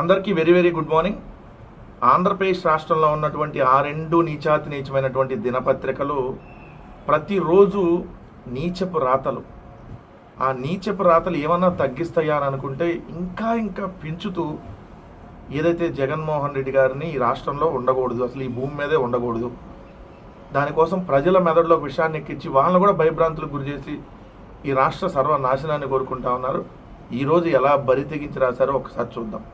అందరికీ very very good morning. Andhra Pradesh రాష్ట్రంలో ఉన్నటువంటి ఆ రెండు నీచాతి నీచమైనటువంటి దినపత్రికలు ప్రతిరోజు నీచపు రాతలు. ఆ నీచపు రాతలు ఏమన్నా తగ్గిస్తాయా అని అనుకుంటే ఇంకా ఇంకా పెంచుతూ ఏదైతే జగన్మోహన్ రెడ్డి గారిని ఈ రాష్ట్రంలో ఉండకూడదు అసలు ఈ భూమి మీదే ఉండకూడదు దానికోసం ప్రజల మెదడులో విషయాన్ని ఎక్కించి వాళ్ళని కూడా భయభ్రాంతులకు గురి చేసి ఈ రాష్ట్ర సర్వనాశనాన్ని కోరుకుంటా ఉన్నారు. ఈరోజు ఎలా బరి తెగించి రాశారో ఒకసారి చూద్దాం.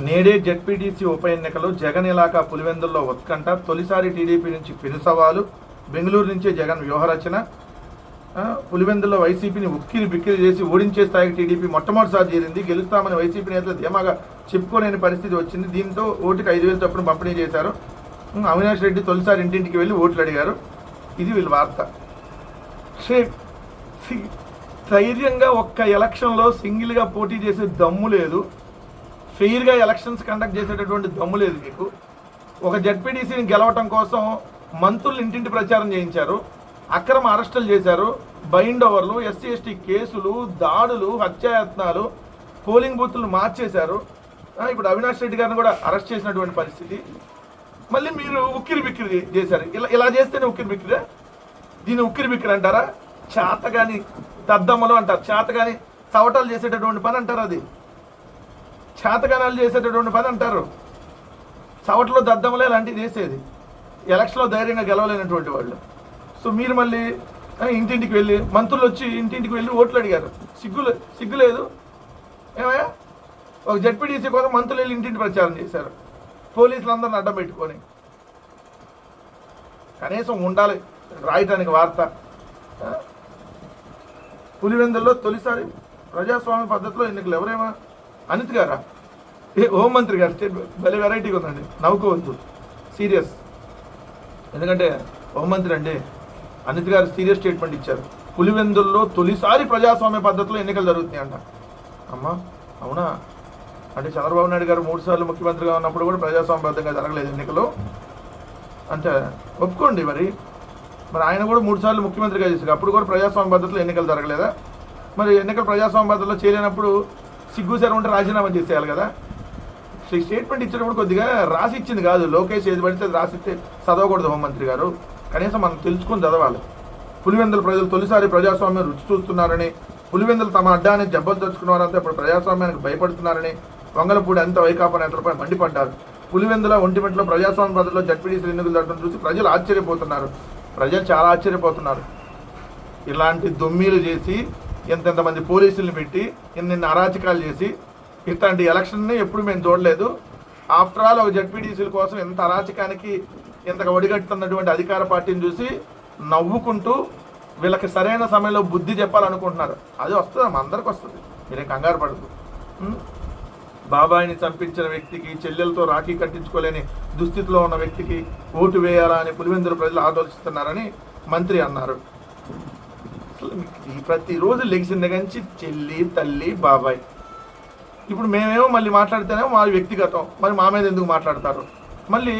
నేడే జెడ్పీటీసీ ఉప ఎన్నికలు జగన్ ఇలాకా పులివెందుల్లో ఉత్కంఠ తొలిసారి టీడీపీ నుంచి పెనుసవాలు బెంగళూరు నుంచే జగన్ వ్యూహరచన పులివెందుల్లో వైసీపీని ఉక్కిరి బిక్కిరి చేసి ఓడించే స్థాయికి టీడీపీ మొట్టమొదటిసారి చేరింది. గెలుస్తామని వైసీపీ నేతలు ధీమాగా చెప్పుకోలేని పరిస్థితి వచ్చింది. దీంతో ఓటుకి ఐదు వేల చొప్పున పంపిణీ చేశారు. అవినాష్ రెడ్డి తొలిసారి ఇంటింటికి వెళ్ళి ఓట్లు అడిగారు. ఇది వీళ్ళ వార్త. సి- ధైర్యంగా ఒక్క ఎలక్షన్లో సింగిల్గా పోటీ చేసే దమ్ము లేదు. ఫెయిర్గా ఎలక్షన్స్ కండక్ట్ చేసేటటువంటి దమ్ము లేదు మీకు. ఒక జడ్పీటీసీని గెలవటం కోసం మంత్రులు ఇంటింటి ప్రచారం చేయించారు. అక్రమ అరెస్టులు చేశారు. బైండ్ ఓవర్లు ఎస్సీ ఎస్టీ కేసులు దాడులు హత్యాయత్నాలు పోలింగ్ బూత్లు మార్చేశారు. ఇప్పుడు అవినాష్ రెడ్డి గారిని కూడా అరెస్ట్ చేసినటువంటి పరిస్థితి. మళ్ళీ మీరు ఉక్కిరి బిక్కిరి చేశారు. ఇలా ఇలా చేస్తేనే ఉక్కిరి బిక్కిరా? దీన్ని ఉక్కిరి బిక్కిరి అంటారా? చేతగాని దద్దమ్మలు అంటారు. చేతగాని చవటాలు చేసేటటువంటి పని అంటారు అది. చేతగానాలు చేసేటటువంటి పని అంటారు. చవటలో దద్దమ్మలే లాంటివి చేసేది. ఎలక్షన్లో ధైర్యంగా గెలవలేనటువంటి వాళ్ళు. సో మీరు మళ్ళీ ఇంటింటికి వెళ్ళి మంత్రులు వచ్చి ఇంటింటికి వెళ్ళి ఓట్లు అడిగారు. సిగ్గులు సిగ్గు లేదు. ఏమయ్యా? ఒక జడ్పీటీసీ కోసం మంత్రులు వెళ్ళి ఇంటింటి ప్రచారం చేశారు. పోలీసులు అందరిని అడ్డం పెట్టుకొని. కనీసం ఉండాలి రాయటానికి వార్త. పులివెందుల్లో తొలిసారి ప్రజాస్వామ్య పద్ధతిలో ఎన్నికలు. ఎవరేమో అనిత్ గారా? ఏ హోంమంత్రి గారు స్టేట్ భలే వెరైటీగా ఉందండి నవ్వుకోవద్దు. సీరియస్ ఎందుకంటే హోంమంత్రి అండి. అనిత్ గారు సీరియస్ స్టేట్మెంట్ ఇచ్చారు. పులివెందుల్లో తొలిసారి ప్రజాస్వామ్య పద్ధతిలో ఎన్నికలు జరుగుతున్నాయంట. అమ్మా అవునా? అంటే చంద్రబాబు నాయుడు గారు మూడుసార్లు ముఖ్యమంత్రిగా ఉన్నప్పుడు కూడా ప్రజాస్వామ్యబద్ధంగా జరగలేదు ఎన్నికలు. అంటే ఒప్పుకోండి మరి. మరి ఆయన కూడా మూడు సార్లు ముఖ్యమంత్రిగా చేశారు. అప్పుడు కూడా ప్రజాస్వామ్య పద్ధతిలో ఎన్నికలు జరగలేదా? మరి ఎన్నికలు ప్రజాస్వామ్య పద్ధతిలో చేయలేనప్పుడు సిగ్గుసారి ఉంటే రాజీనామా చేసేయాలి కదా. స్టేట్మెంట్ ఇచ్చినప్పుడు కొద్దిగా రాసి ఇచ్చింది కాదు. లోకేష్ ఏది పడితే అది రాసిస్తే చదవకూడదు హోంమంత్రి గారు. కనీసం మనం తెలుసుకొని చదవాలి. పులివెందుల ప్రజలు తొలిసారి ప్రజాస్వామ్యం రుచి చూస్తున్నారని పులివెందులు తమ అడ్డాన్ని జబ్బలు తెచ్చుకున్నారంతా ఇప్పుడు ప్రజాస్వామ్యానికి భయపడుతున్నారని వంగలపూడి అంత వైకాపా నేతలపై మండిపడ్డారు. పులివెందుల ఒంటిమిట్లో ప్రజాస్వామ్య పద్ధతిలో జడ్పీడీసీ ఎన్నికలు జరగడం చూసి ప్రజలు ఆశ్చర్యపోతున్నారు. ప్రజలు చాలా ఆశ్చర్యపోతున్నారు. ఇలాంటి దొమ్మీలు చేసి ఎంతెంతమంది పోలీసుల్ని పెట్టి ఎన్ని అరాచకాలు చేసి ఇట్లాంటి ఎలక్షన్ని ఎప్పుడు మేము చూడలేదు. ఆఫ్టర్ ఆల్ ఒక జడ్పీటీసీల కోసం ఇంత అరాచకానికి ఇంతగా ఒడిగట్టుతున్నటువంటి అధికార పార్టీని చూసి నవ్వుకుంటూ వీళ్ళకి సరైన సమయంలో బుద్ధి చెప్పాలనుకుంటున్నారు. అది వస్తుంది అందరికి వస్తుంది. మీరేం కంగారు పడదు బాబాయిని చంపించిన వ్యక్తికి చెల్లెలతో రాఖీ కట్టించుకోలేని దుస్థితిలో ఉన్న వ్యక్తికి ఓటు వేయాలా అని పులివెందుల ప్రజలు ఆలోచిస్తున్నారని మంత్రి అన్నారు. అసలు ప్రతిరోజు లెగిసిన దగ్గర నుంచి చెల్లి తల్లి బాబాయ్. ఇప్పుడు మేమేమో మళ్ళీ మాట్లాడితేనేమో మా వ్యక్తిగతం. మరి మా మీద ఎందుకు మాట్లాడతారు? మళ్ళీ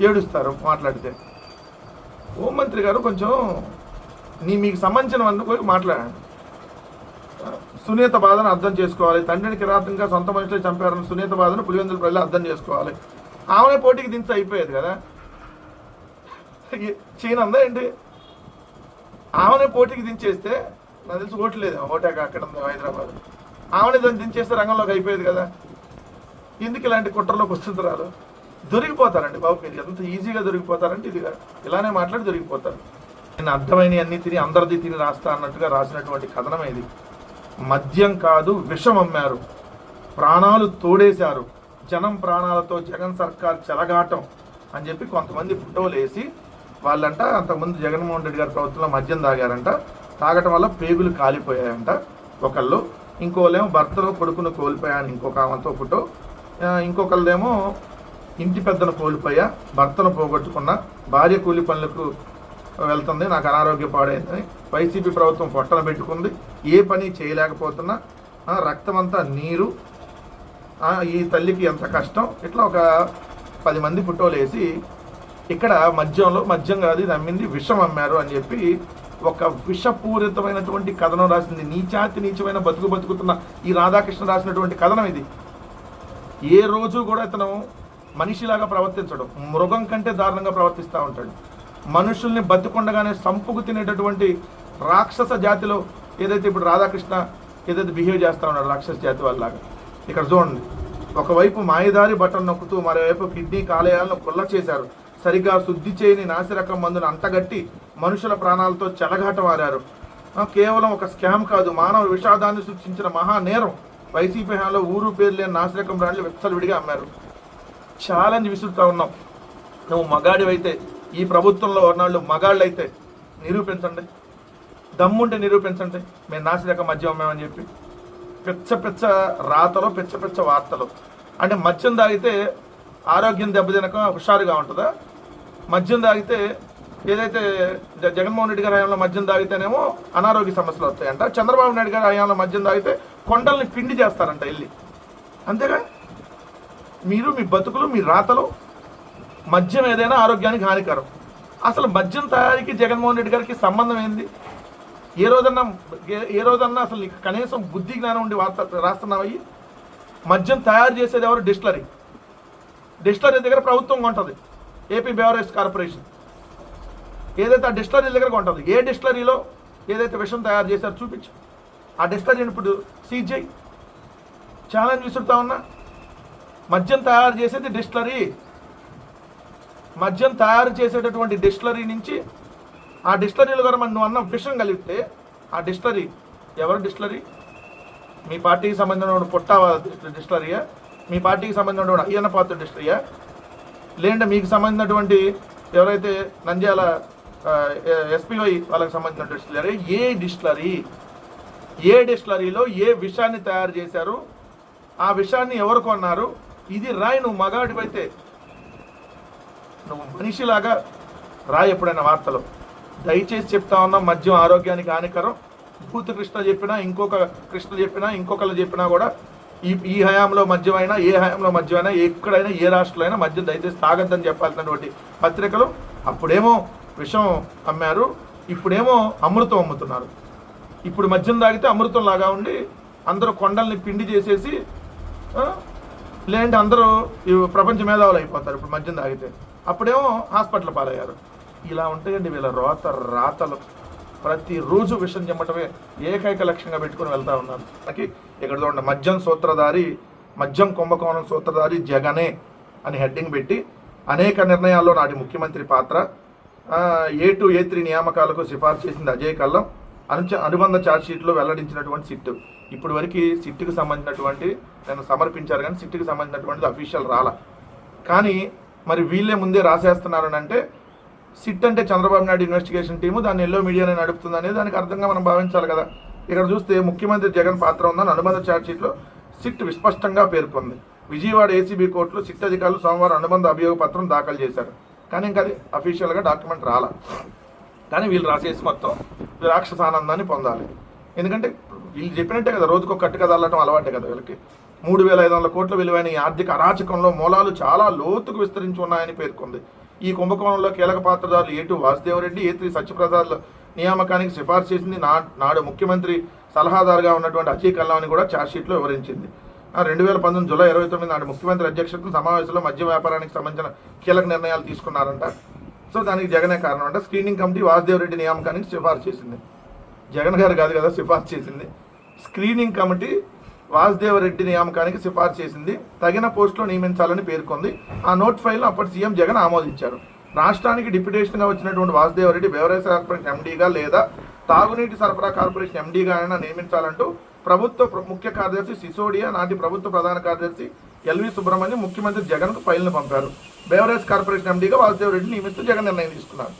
ఏడుస్తారు మాట్లాడితే. హోంమంత్రి గారు కొంచెం నీ మీకు సంబంధించిన సంబంధించినవన్నీ మాట్లాడండి. సునీత బాధను అర్థం చేసుకోవాలి. తండ్రిని కిరాతంగా సొంత మనుషులు చంపారని సునీత బాధను పులివెందుల ప్రజలు అర్థం చేసుకోవాలి. ఆమె పోటీకి దించి అయిపోయేది కదా. చీన ఏంటి? ఆమెనే పోటీకి దించేస్తే నాకు తెలిసి ఓటు లేదు. ఓటాక అక్కడ ఉంది హైదరాబాద్. ఆమెనే దాన్ని దించేస్తే రంగంలోకి అయిపోయేది కదా. ఎందుకు ఇలాంటి కుట్రలోకి వస్తుంటారు దొరికిపోతారండి బాబు మీరు ఎంత ఈజీగా దొరికిపోతారంటే ఇది ఇలానే మాట్లాడి దొరికిపోతారు. నేను అర్థమైన అన్ని తిని అందరిది తిని రాస్తా అన్నట్టుగా రాసినటువంటి కథనం ఇది మద్యం కాదు విషం అమ్మారు. ప్రాణాలు తోడేశారు. జనం ప్రాణాలతో జగన్ సర్కార్ చెలగాటం అని చెప్పి కొంతమంది ఫోటోలు వేసి వాళ్ళంట అంతకుముందు జగన్మోహన్ రెడ్డి గారి ప్రభుత్వంలో మద్యం తాగారంట. తాగటం వల్ల పేగులు కాలిపోయాయంట ఒకళ్ళు. ఇంకోళ్ళేమో భర్తలో కొడుకును కోల్పోయాను ఇంకొక ఆమెతో ఫోటో. ఇంకొకళ్ళేమో ఇంటి పెద్దను కోల్పోయా భర్తను పోగొట్టుకున్న భార్య కూలి పనులకు వెళ్తుంది నాకు అనారోగ్య పాడైందని వైసీపీ ప్రభుత్వం పొట్టన పెట్టుకుంది. ఏ పని చేయలేకపోతున్నా రక్తమంతా నీరు ఈ తల్లికి ఎంత కష్టం ఇట్లా ఒక పది మంది ఫోటోలు వేసి ఇక్కడ మద్యంలో మద్యం కాదు ఇది అమ్మింది విషం అమ్మారు అని చెప్పి ఒక విషపూరితమైనటువంటి కథనం రాసింది. నీచాతి నీచమైన బతుకు బతుకుతున్న ఈ రాధాకృష్ణ రాసినటువంటి కథనం ఇది. ఏ రోజు కూడా ఇతను మనిషిలాగా ప్రవర్తించడం. మృగం కంటే దారుణంగా ప్రవర్తిస్తూ ఉంటాడు. మనుషుల్ని బతుకుండగానే సంపుకు తినేటటువంటి రాక్షస జాతిలో ఏదైతే ఇప్పుడు రాధాకృష్ణ ఏదైతే బిహేవ్ చేస్తూ ఉన్నాడు రాక్షస జాతి వాళ్ళలాగా. ఇక్కడ చూడండి. ఒకవైపు మాయదారి బటన్ నొక్కుతూ మరోవైపు కిడ్నీ కాలేయాలను కుల్ల చేశారు సరిగా శుద్ధి చేయని నాసిరకం మందును అంటగట్టి మనుషుల ప్రాణాలతో చెలగాటమారారు ఆ, కేవలం ఒక స్కామ్ కాదు మానవ విషాదాన్ని సృష్టించిన మహా నేరం వైసీపీ హాలో ఊరు పేరు లేని నాసిరకం బ్రాండ్లు విచ్చలవిడిగా అమ్మారు. ఛాలెంజ్ విసురుతా ఉన్నాం. నువ్వు మగాడివైతే ఈ ప్రభుత్వంలో ఉన్నాళ్ళు మగాళ్ళు అయితే నిరూపించండి. దమ్ముంటే నిరూపించండి. మేము నాసిరకం మద్యం అమ్మామని చెప్పి. పిచ్చ పిచ్చ రాతలు పిచ్చ పిచ్చ వార్తలు. అంటే మద్యం తాగితే ఆరోగ్యం దెబ్బతినక హుషారుగా ఉంటుందా? మద్యం తాగితే ఏదైతే జ- జగన్మోహన్ రెడ్డి గారి హయాంలో మద్యం తాగితేనేమో అనారోగ్య సమస్యలు వస్తాయంట. చంద్రబాబు నాయుడు గారి హయాంలో మద్యం తాగితే కొండల్ని పిండి చేస్తారంట వెళ్ళి. అంతేగా? మీరు మీ బతుకులు మీ రాతలు మద్యం ఏదైనా ఆరోగ్యానికి హానికరం. అసలు మద్యం తయారీకి జగన్మోహన్ రెడ్డి గారికి సంబంధం ఏంది? ఏ రోజన్నా ఏ- రోజన్నా అసలు నీకు కనీసం బుద్ధి జ్ఞానం ఉండి వార్త రాస్తున్నావయ్యి మద్యం తయారు చేసేది ఎవరు? డిస్టిలరీ. డిస్టిలరీ దగ్గర ప్రభుత్వం ఉంటుంది ఏపీ బెవరేజ్ కార్పొరేషన్. ఏదైతే ఆ డిస్టిలరీ దగ్గర ఉంటుంది ఏ డిస్టిలరీలో ఏదైతే విషం తయారు చేశారో చూపించు. ఆ డిస్టిలరీని ఇప్పుడు సీజ్ ఛాలెంజ్ విసురుతా ఉన్నా. మద్యం తయారు చేసేది డిస్టిలరీ. మద్యం తయారు చేసేటటువంటి డిస్టిలరీ నుంచి ఆ డిస్టిలరీలో కూడా మనం నువ్వు అన్న విషం కలిపితే ఆ డిస్టిలరీ ఎవరు డిస్టిలరీ? మీ పార్టీకి సంబంధించిన పుట్టావా డిస్టిలరీయా? మీ పార్టీకి సంబంధించిన అయ్యన్న పాత్ర డిస్టిలరీయా? లేదంటే మీకు సంబంధించినటువంటి ఎవరైతే నంద్యాల ఎస్పీవై వాళ్ళకి సంబంధించిన డిస్టిలరీ ఏ డిస్టిలరీ ఏ డిస్టిలరీలో ఏ విషాన్ని తయారు చేశారు ఆ విషాన్ని ఎవరు కొన్నారు ఇది రాయి నువ్వు మగాడివైతే నువ్వు మనిషిలాగా రాయి ఎప్పుడైనా వార్తలు. దయచేసి చెప్తా ఉన్నా మద్యం ఆరోగ్యానికి హానికరం. భూత కృష్ణ చెప్పినా ఇంకొక కృష్ణ చెప్పినా ఇంకొకరు చెప్పినా కూడా ఈ ఈ హయాంలో మద్యమైనా ఏ హయాంలో మద్యమైనా ఎక్కడైనా ఏ రాష్ట్రంలో అయినా మద్యం దయచేసి తాగద్దని చెప్పాల్సినటువంటి పత్రికలు అప్పుడేమో విషం అమ్మారు ఇప్పుడేమో అమృతం అమ్ముతున్నారు. ఇప్పుడు మద్యం తాగితే అమృతం లాగా ఉండి అందరూ కొండల్ని పిండి చేసేసి లేదంటే అందరూ ప్రపంచ మేధావులు అయిపోతారు ఇప్పుడు మద్యం తాగితే. అప్పుడేమో హాస్పిటల్ పాలయ్యారు. ఇలా ఉంటాయండి వీళ్ళ రోత రాతలు. ప్రతిరోజు విషం చెమ్మటమే ఏకైక లక్ష్యంగా పెట్టుకుని వెళ్తా ఉన్నారు. మనకి ఇక్కడ చూడండి మద్యం సూత్రధారి మద్యం కుంభకోణం సూత్రధారి జగనే అని హెడ్డింగ్ పెట్టి అనేక నిర్ణయాల్లో నాటి ముఖ్యమంత్రి పాత్ర. ఏ టు ఏ త్రీ నియామకాలకు సిఫార్సు చేసింది అజయ్ కల్లం. అనుచ అనుబంధ ఛార్జ్షీట్లో వెల్లడించినటువంటి సిట్టు. ఇప్పుడు వరకు సిట్టుకు సంబంధించినటువంటి నేను సమర్పించారు కానీ సిట్టుకు సంబంధించినటువంటిది అఫీషియల్ రాల. కానీ మరి వీళ్ళే ముందే రాసేస్తున్నారు అంటే సిట్ అంటే చంద్రబాబు నాయుడు ఇన్వెస్టిగేషన్ టీము దాన్ని ఎల్లో మీడియానే నడుపుతుంది అనేది దానికి అర్థంగా మనం భావించాలి కదా. ఇక్కడ చూస్తే ముఖ్యమంత్రి జగన్ పాత్ర ఉందని అనుబంధ ఛార్జ్షీట్లో సిట్ విస్పష్టంగా పేర్కొంది. విజయవాడ ఏసీబీ కోర్టులో సిట్ అధికారులు సోమవారం అనుబంధ అభియోగ పత్రం దాఖలు చేశారు. కానీ ఇంకా అది అఫీషియల్గా డాక్యుమెంట్ రాలా. కానీ వీళ్ళు రాసేసి మొత్తం రాక్షసానందాన్ని పొందాలి. ఎందుకంటే వీళ్ళు చెప్పినట్టే కదా రోజుకు కట్టు కదలటం అలవాటే కదా వీళ్ళకి. మూడు వేల ఐదు వందల కోట్ల విలువైన ఈ ఆర్థిక అరాచకంలో మూలాలు చాలా లోతుకు విస్తరించి ఉన్నాయని పేర్కొంది. ఈ కుంభకోణంలో కీలక పాత్రదారులు ఏటు వాసుదేవరెడ్డి ఏ త్రీ సత్యప్రసాద్ నియామకానికి సిఫార్సు చేసింది నా నాడు ముఖ్యమంత్రి సలహాదారుగా ఉన్నటువంటి అజయ్ కల్లాని కూడా ఛార్జ్షీట్లో వివరించింది. రెండు వేల పంతొమ్మిది జూలై ఇరవై తొమ్మిది నాడు ముఖ్యమంత్రి అధ్యక్షతను సమావేశంలో మద్య వ్యాపారానికి సంబంధించిన కీలక నిర్ణయాలు తీసుకున్నారంట. సో దానికి జగనే కారణం అంటే స్క్రీనింగ్ కమిటీ వాసుదేవ్ రెడ్డి నియామకానికి సిఫార్సు చేసింది. జగన్ గారు కాదు కదా సిఫార్సు చేసింది. స్క్రీనింగ్ కమిటీ వాసుదేవ రెడ్డి నియామకానికి సిఫార్సు చేసింది. తగిన పోస్టులో నియమించాలని పేర్కొంది. ఆ నోట్ ఫైల్ను అప్పటి సీఎం జగన్ ఆమోదించారు. రాష్ట్రానికి డిప్యూటేషన్గా వచ్చినటువంటి వాసుదేవరెడ్డి రెడ్డి బెవరేజ్ కార్పొరేషన్ ఎండీగా లేదా తాగునీటి సరఫరా కార్పొరేషన్ ఎండీగా అయినా నియమించాలంటూ ప్రభుత్వ ప్ర- ముఖ్య కార్యదర్శి సిసోడియా నాటి ప్రభుత్వ ప్రధాన కార్యదర్శి ఎల్వి సుబ్రహ్మణ్యం ముఖ్యమంత్రి జగన్కు ఫైల్ను పంపారు. బెవరేజ్ కార్పొరేషన్ ఎండీగా వాసుదేవ రెడ్డి నియమిస్తూ జగన్ నిర్ణయం తీసుకున్నారు.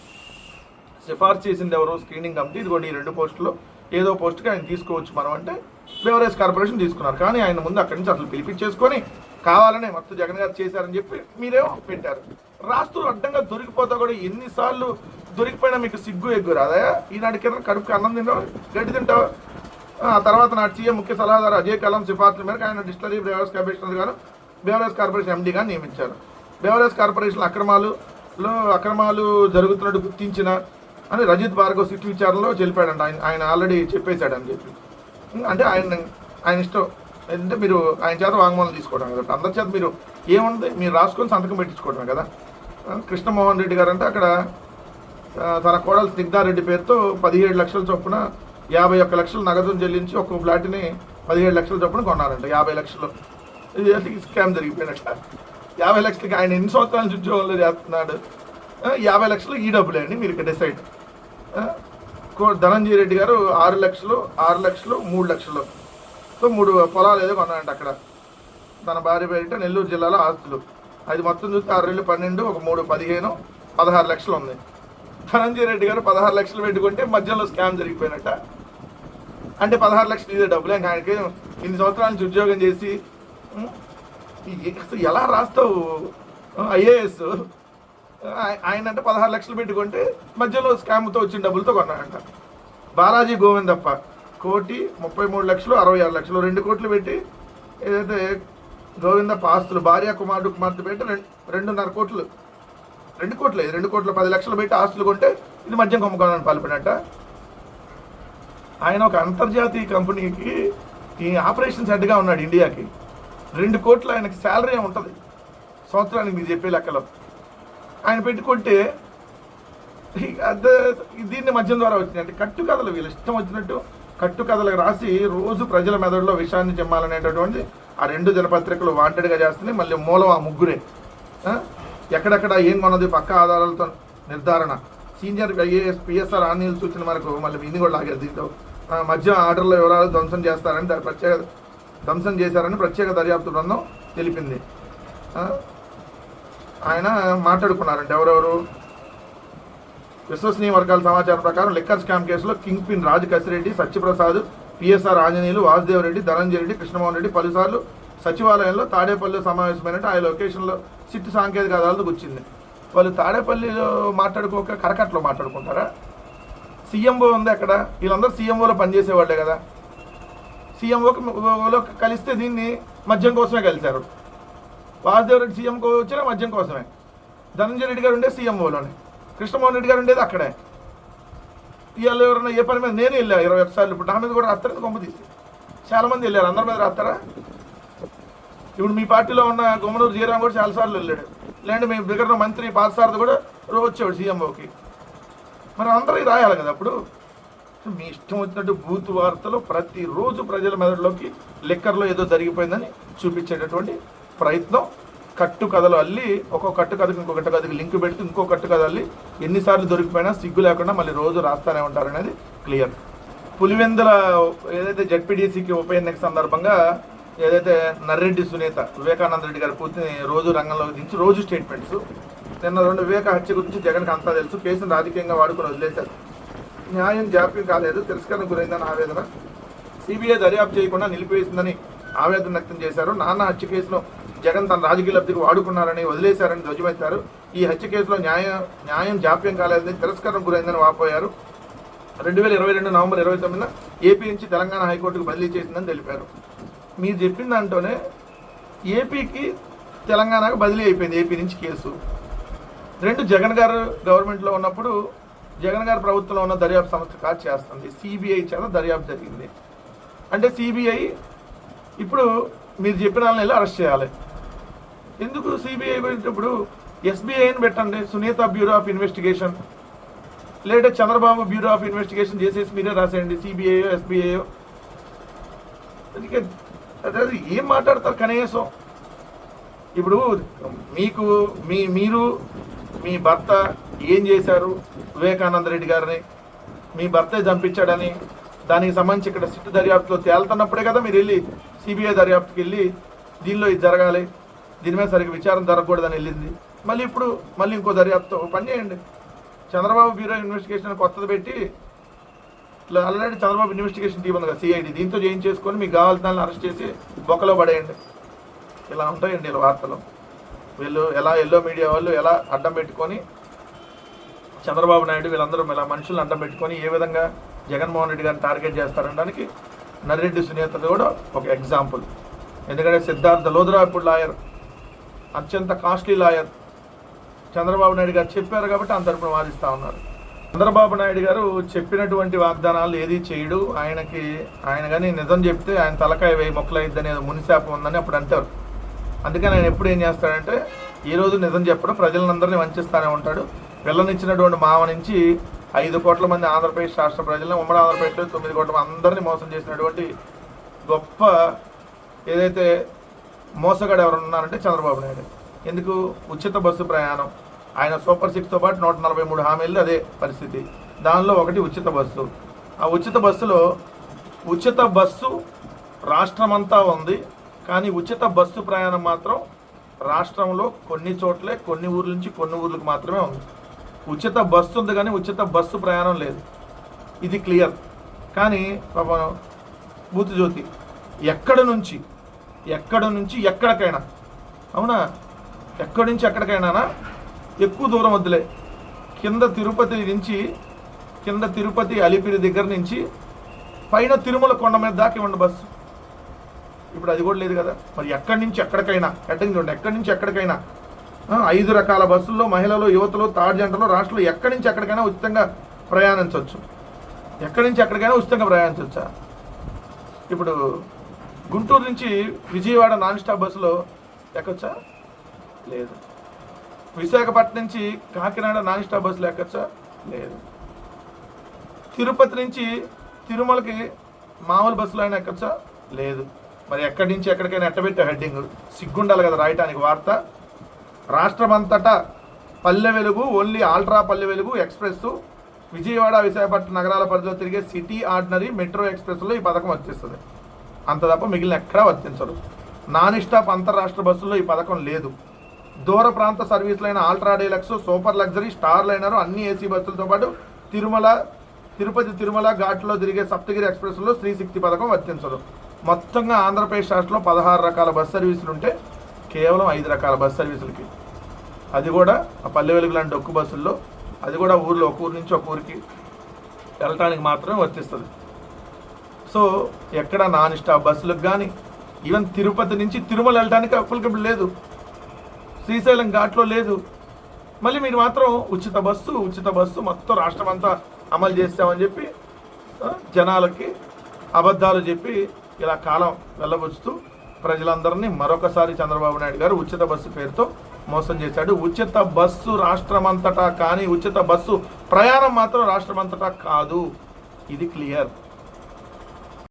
సిఫార్సు చేసింది ఎవరు? Screening committee. ఇదిగోండి ఈ రెండు పోస్టులో. ఏదో పోస్ట్కి ఆయన తీసుకోవచ్చు మనం అంటే బెవరేజ్ కార్పొరేషన్ తీసుకున్నారు. కానీ ఆయన ముందు అక్కడి నుంచి అసలు పిలిపించేసుకొని కావాలనే మొత్తం జగన్ గారు చేశారని చెప్పి మీరేమో పెట్టారు. రాస్తూ అడ్డంగా దొరికిపోతా కూడా ఎన్నిసార్లు దొరికిపోయినా మీకు సిగ్గు ఎగ్గు రాదా? ఈనాటి కింద కడుపుకి అన్నం తింటావు గడ్డి తింటావు? ఆ తర్వాత నాటి సీఎం ముఖ్య సలహాదారు అజయ్ కలాం సిఫార్సుల మేరకు ఆయన డిస్టరీ బేవరేజ్ కమిషనర్ గారు బేవరేజ్ కార్పొరేషన్ ఎండీగా నియమించారు. బేవరేజ్ కార్పొరేషన్ అక్రమాలులో అక్రమాలు జరుగుతున్నట్టు గుర్తించిన అని రజిత్ భార్గవ్ సిట్ విచారణలో తెలిపాడంట ఆయన ఆయన ఆల్రెడీ చెప్పేశాడని చెప్పి. అంటే ఆయన ఆయన ఇష్టం. అంటే మీరు ఆయన చేత వాంగ్మూలం తీసుకోవడం కదా. అందరి చేత మీరు ఏముంది? మీరు రాసుకొని సంతకం పెట్టించుకోవడమే కదా. కృష్ణమోహన్ రెడ్డి గారు అంటే అక్కడ తన కోడలు స్నిగ్ధారెడ్డి పేరుతో పదిహేడు లక్షల చొప్పున యాభై ఒక్క లక్షలు నగదును చెల్లించి ఒక్క ఫ్లాట్ని పదిహేడు లక్షల చొప్పున కొన్నారంట. యాభై లక్షలు. ఇది స్కామ్ జరిగిపోయినట్ట. యాభై లక్షలకి ఆయన ఎన్ని సంవత్సరాల నుంచి ఉద్యోగంలో చేస్తున్నాడు? యాభై లక్షలు ఈ డబ్బులే అండి మీరు ఇక్కడ డిసైడ్. ధనంజయ రెడ్డి గారు ఆరు లక్షలు ఆరు లక్షలు మూడు లక్షలు. సో మూడు పొలాలు ఏదో కొన్నారంట అక్కడ. తన భార్య పేరిట నెల్లూరు జిల్లాలో ఆస్తులు. అది మొత్తం చూస్తే ఆరు రెండు పన్నెండు ఒక మూడు పదిహేను పదహారు లక్షలు ఉంది ధనంజయ రెడ్డి గారు పదహారు లక్షలు పెట్టుకుంటే మధ్యలో స్కామ్ జరిగిపోయినట్ట. అంటే పదహారు లక్షలు ఇదే డబ్బులే ఇంకా ఆయనకి ఇన్ని సంవత్సరాల నుంచి ఉద్యోగం చేసి అసలు ఎలా రాస్తావు? ఐఏఎస్. ఆయన అంటే పదహారు లక్షలు పెట్టుకుంటే మధ్యలో స్కామ్తో వచ్చిన డబ్బులతో కొన్నాడంట. బాలాజీ గోవిందప్ప. కోటి ముప్పై మూడు లక్షలు అరవై ఆరు లక్షలు రెండు కోట్లు పెట్టి ఏదైతే గోవింద ఆస్తులు భార్య కుమారుడు కుమార్తె పెట్టి రెండు రెండున్నర కోట్లు రెండు కోట్లే రెండు కోట్ల పది లక్షలు పెట్టి ఆస్తులు కొంటే ఇది మద్యం కుంభకోణాన్ని పాల్పడినట్ట. ఆయన ఒక అంతర్జాతీయ కంపెనీకి ఈ ఆపరేషన్స్ హెడ్గా ఉన్నాడు ఇండియాకి. రెండు కోట్లు ఆయనకి శాలరీ ఉంటుంది. సంవత్సరానికి మీరు చెప్పే లెక్కలో. ఆయన పెట్టుకుంటే అదే దీన్ని మధ్యం ద్వారా వచ్చినాయి అంటే కట్టు కథలు వీళ్ళు ఇష్టం వచ్చినట్టు కట్టుకథలు రాసి రోజు ప్రజల మెదడులో విషయాన్ని చెమ్మాలనేటటువంటి ఆ రెండు దినపత్రికలు వాంటెడ్గా చేస్తున్నాయి మళ్ళీ మూలం ఆ ముగ్గురే. ఎక్కడెక్కడ ఏం కొన్నది పక్క ఆధారాలతో నిర్ధారణ. సీనియర్ ఐఏఎస్ పిఎస్ఆర్ ఆర్నీలు సూచన మనకు మళ్ళీ ఇది కూడా లాగారు దీంట్లో ఆ, మధ్య ఆర్డర్ల వివరాలు ధ్వంసం చేస్తారని దాని ప్రత్యేక ధ్వంసం చేశారని ప్రత్యేక దర్యాప్తు బృందం తెలిపింది. ఆయన మాట్లాడుకున్నారంటే ఎవరెవరు? విశ్వసనీయ వర్గాల సమాచారం ప్రకారం లిక్కర్ స్కామ్ కేసులో kingpin Raju Kasireddy Satyaprasad PSR Anjaneyulu Vasudev Reddy Dhananjaya Reddy Krishnamohan Reddy పలుసార్లు సచివాలయంలో తాడేపల్లిలో సమావేశమైనట్టు ఆ లొకేషన్లో సిట్టు సాంకేతిక అదాలతకు వచ్చింది వాళ్ళు తాడేపల్లిలో మాట్లాడుకోక కరకట్లో మాట్లాడుకుంటారా? సీఎంఓ ఉంది అక్కడ. వీళ్ళందరూ సీఎంఓలో పనిచేసేవాళ్ళే కదా. సీఎంఓలో కలిస్తే దీన్ని మద్యం కోసమే కలిశారు. వాసుదేవ్ రెడ్డి సీఎం వచ్చినా మద్యం కోసమే. ధనంజయ రెడ్డి గారు ఉండే సీఎంఓలోనే. కృష్ణమోహన్ రెడ్డి గారు ఉండేది అక్కడే. ఇవాళ ఎవరైనా ఏ పని మీద నేను వెళ్ళా ఇరవై ఒకసార్లు ఇప్పుడు నా మీద కూడా రాస్తారని గొమ్మ తీసి. చాలా మంది వెళ్ళారు. అందరి మీద రాస్తారా ఇప్పుడు మీ పార్టీలో ఉన్న గుమ్మనూరు జీరాం కూడా చాలాసార్లు వెళ్ళాడు. లేదంటే మీ దగ్గర మంత్రి పాదసారథి కూడా రోజు వచ్చాడు సీఎంఓకి మరి అందరూ రాయాలి కదా అప్పుడు? మీ ఇష్టం వచ్చినట్టు బూత్ వార్తలు ప్రతిరోజు ప్రజల మెదడులోకి లెక్కర్లో ఏదో జరిగిపోయిందని చూపించేటటువంటి ప్రయత్నం కట్టు కథలు అల్లి ఒక్కొక్క కట్టు కథకు ఇంకో కట్టు కథకి లింక్ పెడితే ఇంకో కట్టు కథ అల్లి ఎన్నిసార్లు దొరికిపోయినా సిగ్గు లేకుండా మళ్ళీ రోజు రాస్తానే ఉంటారు అనేది క్లియర్. పులివెందుల ఏదైతే జడ్పీడీసీకి ఉప ఎన్నిక సందర్భంగా ఏదైతే నర్రెడ్డి సునీత వివేకానంద రెడ్డి గారి పూర్తిని రోజు రంగంలోకి దించి రోజు స్టేట్మెంట్స్. నిన్న రెండు వివేక హత్య గురించి జగన్కి అంతా తెలుసు కేసును రాజకీయంగా వాడుకొని వదిలేశారు. న్యాయం జాప్యం కాలేదు తిరస్కరణ గురైందని ఆవేదన. సిబిఐ దర్యాప్తు చేయకుండా నిలిపివేసిందని ఆవేదన వ్యక్తం చేశారు. నాన్న హత్య కేసులో జగన్ తన రాజకీయ లబ్ధికి వాడుకున్నారని వదిలేశారని ధ్వజమెత్తారు. ఈ హత్య కేసులో న్యాయం న్యాయం జాప్యం కాలేదని తిరస్కరణ గురైందని వాపోయారు. రెండు వేల ఇరవై రెండు నవంబర్ ఇరవై తొమ్మిదిన ఏపీ నుంచి తెలంగాణ హైకోర్టుకు బదిలీ చేసిందని తెలిపారు. మీరు చెప్పిన దాంట్లోనే ఏపీకి తెలంగాణకు బదిలీ అయిపోయింది ఏపీ నుంచి కేసు. రెండు జగన్ గారు గవర్నమెంట్లో ఉన్నప్పుడు జగన్ గారు ప్రభుత్వంలో ఉన్న దర్యాప్తు సంస్థ కాదు చేస్తుంది. సిబిఐ చేత దర్యాప్తు జరిగింది. అంటే సిబిఐ ఇప్పుడు మీరు చెప్పిన వాళ్ళని వెళ్ళి అరెస్ట్ చేయాలి. ఎందుకు సిబిఐ పెట్టినప్పుడు ఎస్బీఐని పెట్టండి. సునీత బ్యూరో ఆఫ్ ఇన్వెస్టిగేషన్ లేదా చంద్రబాబు బ్యూరో ఆఫ్ ఇన్వెస్టిగేషన్ చేసేసి మీరే రాసేయండి. సిబిఐ ఎస్బీఐ అందుకే అదే ఏం మాట్లాడతారు కనీసం? ఇప్పుడు మీకు మీ మీరు మీ భర్త ఏం చేశారు? వివేకానంద రెడ్డి గారిని మీ భర్తే చంపించాడని దానికి సంబంధించి ఇక్కడ సిట్ దర్యాప్తులో తేలుతున్నప్పుడే కదా మీరు వెళ్ళి సిబిఐ దర్యాప్తుకి వెళ్ళి దీనిలో ఇది జరగాలి. దీని మీద సరిగ్గా విచారం జరగకూడదని వెళ్ళింది. మళ్ళీ ఇప్పుడు మళ్ళీ ఇంకో దర్యాప్తు పని చేయండి. చంద్రబాబు బ్యూరో ఇన్వెస్టిగేషన్ కొత్తది పెట్టి ఆల్రెడీ చంద్రబాబు ఇన్వెస్టిగేషన్ టీం ఉంది కదా సిఐడి దీంతో చేసుకొని మీకు కావాల్సిన అరెస్ట్ చేసి బొక్కలో పడేయండి. ఇలా ఉంటాయండి ఇలా వార్తలు. వీళ్ళు ఎలా ఎల్లో మీడియా వాళ్ళు ఎలా అడ్డం పెట్టుకొని చంద్రబాబు నాయుడు వీళ్ళందరూ ఇలా మనుషులను అడ్డం పెట్టుకొని ఏ విధంగా జగన్మోహన్ రెడ్డి గారిని టార్గెట్ చేస్తారనడానికి నర్రెడ్డి సునీత కూడా ఒక ఎగ్జాంపుల్. ఎందుకంటే సిద్ధార్థ లోధరా ఇప్పుడు లాయర్. అత్యంత కాస్ట్లీ లాయర్ చంద్రబాబు నాయుడు గారు చెప్పారు కాబట్టి అందరూ వాదిస్తూ ఉన్నారు. చంద్రబాబు నాయుడు గారు చెప్పినటువంటి వాగ్దానాలు ఏది చేయడు. ఆయనకి ఆయన కానీ నిజం చెప్తే ఆయన తలకాయ వేయి మొక్కలైద్దని ఏదో మునిశాపం ఉందని అప్పుడు అంటారు. అందుకని ఆయన ఎప్పుడు ఏం చేస్తాడంటే ఈ రోజు నిజం చెప్పడం ప్రజలందరినీ వంచిస్తూనే ఉంటాడు. పిల్లనిచ్చినటువంటి మావ నుంచి ఐదు కోట్ల మంది ఆంధ్రప్రదేశ్ రాష్ట్ర ప్రజలను ఉమ్మడి ఆంధ్రప్రదేశ్లో తొమ్మిది కోట్ల మంది అందరినీ మోసం చేసినటువంటి గొప్ప ఏదైతే మోసగాడు ఎవరు ఉన్నారంటే చంద్రబాబు నాయుడు. ఎందుకు? ఉచిత బస్సు ప్రయాణం. ఆయన సూపర్ సిక్స్తో పాటు నూట నలభై మూడు హామీలు అదే పరిస్థితి. దానిలో ఒకటి ఉచిత బస్సు. ఆ ఉచిత బస్సులో ఉచిత బస్సు రాష్ట్రమంతా ఉంది. కానీ ఉచిత బస్సు ప్రయాణం మాత్రం రాష్ట్రంలో కొన్ని చోట్లే కొన్ని ఊర్ల నుంచి కొన్ని ఊర్లకు మాత్రమే ఉంది. ఉచిత బస్సు ఉంది కానీ ఉచిత బస్సు ప్రయాణం లేదు. ఇది క్లియర్. కానీ పాపం బూతు జ్యోతి నుంచి ఎక్కడ నుంచి ఎక్కడికైనా. అవునా? ఎక్కడి నుంచి ఎక్కడికైనా ఎక్కువ దూరం వద్దులే. కింద తిరుపతి నుంచి కింద తిరుపతి అలిపిరి దగ్గర నుంచి పైన తిరుమల కొండ మీద దాకా ఇవ్వండి బస్సు ఇప్పుడు అది కూడా లేదు కదా. మరి ఎక్కడి నుంచి ఎక్కడికైనా హెడ్డింగ్ చూడండి ఎక్కడి నుంచి ఎక్కడికైనా. ఐదు రకాల బస్సుల్లో మహిళలు యువతలు థర్డ్ జంటలు రాష్ట్రంలో ఎక్కడి నుంచి ఎక్కడికైనా ఉచితంగా ప్రయాణించవచ్చు. ఎక్కడి నుంచి ఎక్కడికైనా ఉచితంగా ప్రయాణించవచ్చా? ఇప్పుడు గుంటూరు నుంచి విజయవాడ నాన్ స్టాప్ బస్సులో ఎక్కొచ్చా? లేదు. విశాఖపట్నం నుంచి కాకినాడ నాన్ స్టాప్ బస్సులు ఎక్కచ్చా? లేదు. తిరుపతి నుంచి తిరుమలకి మామూలు బస్సులో అయినా ఎక్కచ్చా? లేదు. మరి ఎక్కడి నుంచి ఎక్కడికైనా ఎట్టబెట్టే హెడ్డింగ్. సిగ్గుండాలి కదా రాయటానికి వార్త. రాష్ట్రమంతటా Palle Velugu only ultra Palle Velugu express Vijayawada Visakhapatnam నగరాల పరిధిలో తిరిగే సిటీ ఆర్డినరీ మెట్రో ఎక్స్ప్రెస్లో ఈ పథకం వచ్చేస్తుంది. అంత తప్ప మిగిలిన ఎక్కడా వర్తించరు నాన్ స్టాప్ అంతర్రాష్ట్ర బస్సుల్లో ఈ పథకం లేదు. దూర ప్రాంత సర్వీసులైన ultra deluxe super luxury star liner అన్ని ఏసీ బస్సులతో పాటు తిరుమల తిరుపతి తిరుమల ఘాట్లో తిరిగే సప్తగిరి ఎక్స్ప్రెస్లో శ్రీ శక్తి పథకం వర్తించదు. మొత్తంగా ఆంధ్రప్రదేశ్ రాష్ట్రంలో పదహారు రకాల బస్ సర్వీసులు ఉంటే కేవలం ఐదు రకాల బస్ సర్వీసులకి. అది కూడా ఆ పల్లె వెలుగు లాంటి డొక్కు బస్సుల్లో అది కూడా ఊర్లో ఒక ఊరు నుంచి ఒక ఊరికి వెళ్ళటానికి మాత్రమే వర్తిస్తుంది. సో ఎక్కడ నాన్ స్టాప్ బస్సులకు కానీ ఈవెన్ తిరుపతి నుంచి తిరుమల వెళ్ళడానికి అప్లికబుల్ లేదు. శ్రీశైలం ఘాట్లో లేదు. మళ్ళీ మీరు మాత్రం ఉచిత బస్సు ఉచిత బస్సు మొత్తం రాష్ట్రం అంతా అమలు చేస్తామని చెప్పి జనాలకి అబద్ధాలు చెప్పి ఇలా కాలం వెళ్ళబుచ్చుతూ ప్రజలందరినీ మరొకసారి చంద్రబాబు నాయుడు గారు ఉచిత బస్సు పేరుతో మోసం చేశాడు. ఉచిత బస్సు రాష్ట్రమంతటా కానీ ఉచిత బస్సు ప్రయాణం మాత్రం రాష్ట్రమంతటా కాదు. ఇది క్లియర్.